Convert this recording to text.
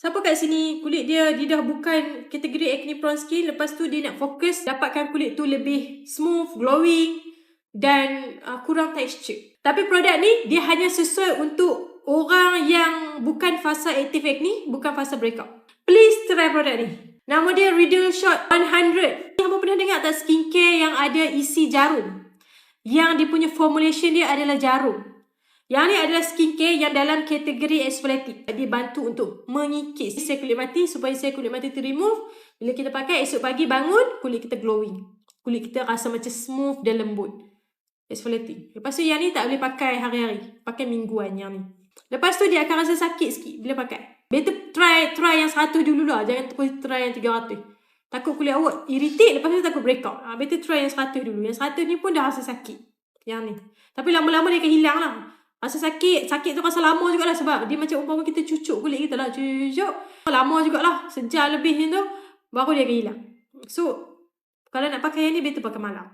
Siapa kat sini kulit dia dia dah bukan kategori acne prone skin lepas tu dia nak fokus dapatkan kulit tu lebih smooth, glowing dan uh, kurang texture. Tapi produk ni dia hanya sesuai untuk orang yang bukan fasa active acne, bukan fasa breakout. Please try produk ni. Nama dia Riddle Shot 100. Yang pernah dengar tak skincare yang ada isi jarum? Yang dia punya formulation dia adalah jarum. Yang ni adalah skincare yang dalam kategori exfoliating. Dia bantu untuk mengikis sel kulit mati supaya sel kulit mati tu remove. Bila kita pakai esok pagi bangun, kulit kita glowing. Kulit kita rasa macam smooth dan lembut. Exfoliating. Lepas tu yang ni tak boleh pakai hari-hari. Pakai mingguan yang ni. Lepas tu dia akan rasa sakit sikit bila pakai. Better try try yang 100 dulu lah. Jangan terus try yang 300. Takut kulit awak irritate lepas tu takut breakout. Ha, better try yang 100 dulu. Yang 100 ni pun dah rasa sakit. Yang ni. Tapi lama-lama dia akan hilang lah. Rasa sakit, sakit tu rasa lama jugalah sebab dia macam umpama kita cucuk kulit kita lah. Cucuk. Lama jugalah. Sejam lebih tu. Baru dia akan hilang. So, kalau nak pakai yang ni, better pakai malam.